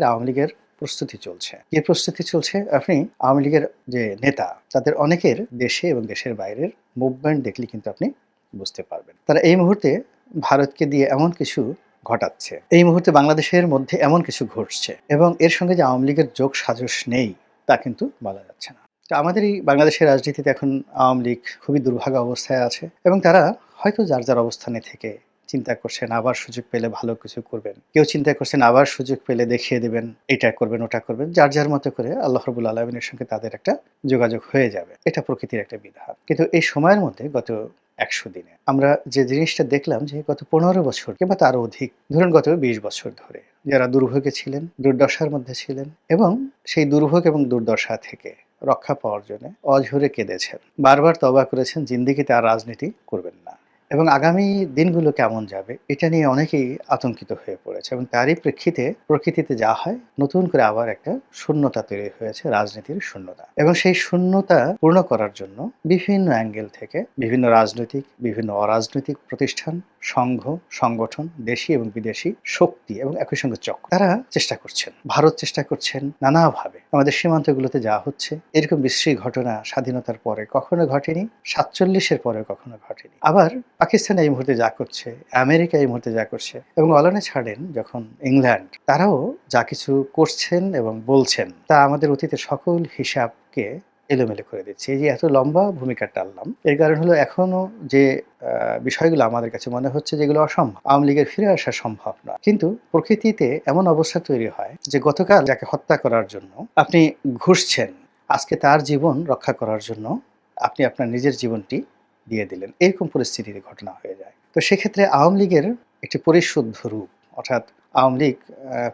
আওয়ামী লীগের প্রস্তুতি চলছে। কি প্রস্তুতি চলছে? আপনি আওয়ামী লীগের যে নেতা, তাদের অনেকের দেশে এবং দেশের বাইরের মুভমেন্ট দেখলে কিন্তু আপনি বুঝতে পারবেন। তারা এই মুহূর্তে ভারতকে দিয়ে এমন কিছু ঘটাচ্ছে। এই মুহূর্তে বাংলাদেশের মধ্যে এমন কিছু ঘটছে এবং এর সঙ্গে যে আওয়ামী লীগের যোগ সাজস নেই, তা কিন্তু বলা যাচ্ছে না। তো আমাদের এই বাংলাদেশের রাজনীতিতে এখন আওয়ামী লীগ খুবই দুর্ভাগা অবস্থায় আছে এবং তারা হয়তো যার যার অবস্থানে থেকে চিন্তা করছেন, আবার সুযোগ পেলে ভালো কিছু করবেন। কেউ চিন্তা করছেন, আবার সুযোগ পেলে দেখিয়ে দেবেন, এটা করবেন, ওটা করবেন, যার যার মতো করে আল্লাহ রবুল আলমিনের সঙ্গে তাদের একটা যোগাযোগ হয়ে যাবে। এটা প্রকৃতির একটা বিধান। কিন্তু এই সময়ের মধ্যে গত একশো দিনে আমরা যে জিনিসটা দেখলাম যে গত পনেরো বছর কিংবা তার অধিক, ধরুন গত বিশ বছর ধরে যারা দুর্ভোগে ছিলেন, দুর্দশার মধ্যে ছিলেন এবং সেই দুর্ভোগ এবং দুর্দশা থেকে রক্ষা পাওয়ার জন্য অঝরে কেঁদেছেন। বারবার তবা করেছেন, জিন্দিগিতে আর রাজনীতি করবেন এবং আগামী দিনগুলো কেমন যাবে, এটা নিয়ে অনেকেই আতঙ্কিত হয়ে পড়েছে এবং তারই প্রেক্ষিতে প্রকৃতিতে যা হয়, নতুন করে আবার একটা শূন্যতা তৈরি হয়েছে, রাজনীতির শূন্যতা। এবং সেই শূন্যতা পূর্ণ করার জন্য বিভিন্ন অ্যাঙ্গেল থেকে বিভিন্ন রাজনৈতিক, বিভিন্ন অরাজনৈতিক প্রতিষ্ঠান, সংঘ, সংগঠন, দেশি এবং বিদেশি শক্তি এবং একই সঙ্গে চক্র, তারা চেষ্টা করছেন। ভারত চেষ্টা করছেন নানাভাবে। আমাদের সীমান্তগুলোতে যা হচ্ছে, এরকম বিশ্রী ঘটনা স্বাধীনতার পরে কখনো ঘটেনি, সাতচল্লিশের পরে কখনো ঘটেনি। আবার পাকিস্তান এই মুহূর্তে যা করছে, আমেরিকা এই মুহূর্তে যা করছে এবং অলানে ছাড়েন যখন ইংল্যান্ড, তারাও যা কিছু করছেন এবং বলছেন তা আমাদের অতীতের সকল হিসাবকে এলোমেলো করে দিচ্ছে। এই যে এত লম্বা ভূমিকা টানলাম, এর কারণ হলো এখনও যে বিষয়গুলো আমাদের কাছে মনে হচ্ছে যেগুলো অসম্ভব, আওয়ামী লীগের ফিরে আসা সম্ভব না। কিন্তু প্রকৃতিতে এমন অবস্থা তৈরি হয় যে গতকাল যাকে হত্যা করার জন্য আপনি ঘুষছেন, আজকে তার জীবন রক্ষা করার জন্য আপনি আপনার নিজের জীবনটি দিয়ে দিলেন। এরকম পরিস্থিতির ঘটনা হয়ে যায়। তো সেক্ষেত্রে আওয়ামী লীগের একটি পরিশুদ্ধ রূপ, অর্থাৎ আওয়ামী লীগ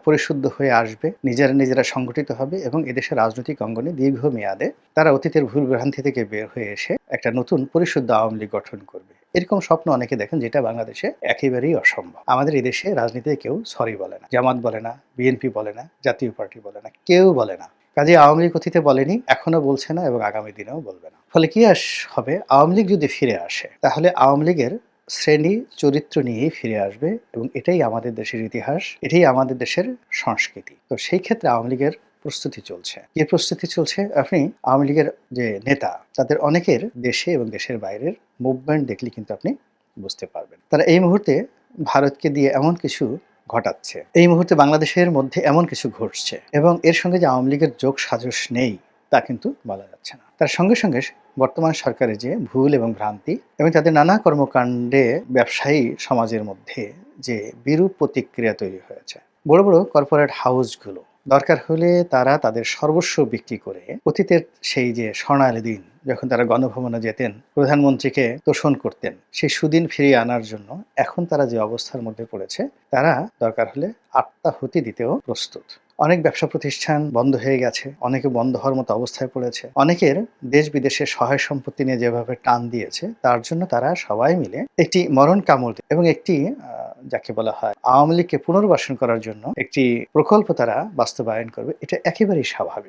পরিশুদ্ধ হয়ে আসবে, নিজেরা নিজেরা সংগঠিত হবে এবং এদেশের রাজনৈতিক অঙ্গনে দীর্ঘমেয়াদে তারা অতীতের ভুল ভ্রান্তি থেকে বের হয়ে এসে একটা নতুন পরিশুদ্ধ আওয়ামী লীগ গঠন করবে। এরকম স্বপ্ন অনেকে দেখেন যেটা বাংলাদেশে একেবারেই অসম্ভব। আমাদের এই দেশে রাজনীতিতে কেউ সরি বলে না, জামাত বলে না, বিএনপি বলে না, জাতীয় পার্টি বলে না, কেউ বলে না। কাজে আওয়ামী লীগ অতীতে বলেনি এখনও বলছে না এবং আগামী দিনেও বলবে না। ফলে কি আস, হবে? আওয়ামী লীগ যদি ফিরে আসে, তাহলে আওয়ামী লীগের শ্রেণি চরিত্র নিয়েই ফিরে আসবে এবং এটাই আমাদের দেশের ইতিহাস, এটাই আমাদের দেশের সংস্কৃতি। তো সেই ক্ষেত্রে আওয়ামী লীগের প্রস্তুতি চলছে। কি প্রস্তুতি চলছে? আপনি আওয়ামী লীগের যে নেতা, তাদের অনেকের দেশে এবং দেশের বাইরের মুভমেন্ট দেখলে কিন্তু আপনি বুঝতে পারবেন। তারা এই মুহূর্তে ভারতকে দিয়ে এমন কিছু ঘটাচ্ছে। এই মুহূর্তে বাংলাদেশের মধ্যে এমন কিছু ঘটছে এবং এর সঙ্গে যে আওয়ামী লীগের যোগ সাজস নেই তা কিন্তু বলা যাচ্ছে না। তার সঙ্গে সঙ্গে বর্তমান সরকারের যে ভুল এবং ভ্রান্তি এবং তাদের নানা কর্মকাণ্ডে ব্যবসায়ী সমাজের মধ্যে যে বিরূপ প্রতিক্রিয়া তৈরি হয়েছে, বড় বড় কর্পোরেট হাউসগুলো দরকার হলে তারা তাদের সর্বস্ব বিক্রি করে অতীতের সেই যে স্বর্ণালী দিন, যখন তারা গণভবনে যেতেন, প্রধানমন্ত্রীকে তোষণ করতেন, সেই সুদিন ফিরিয়ে আনার জন্য এখন তারা যে অবস্থার মধ্যে পড়েছে, তারা দরকার হলে আত্মাহুতি দিতেও প্রস্তুত। অনেক ব্যবসা প্রতিষ্ঠান বন্ধ হয়ে গেছে, অনেকে বন্ধ হওয়ার মতো অবস্থায় পড়েছে। অনেকের দেশ বিদেশে সহায় সম্পত্তি নিয়ে যেভাবে টান দিয়েছে, তার জন্য তারা সবাই মিলে একটি মরণ কামড় এবং একটি যাকে বলা হয় আওয়ামী লীগকে পুনর্বাসন করার জন্য একটি প্রকল্প তারা বাস্তবায়ন করবে। এটা একেবারেই স্বাভাবিক।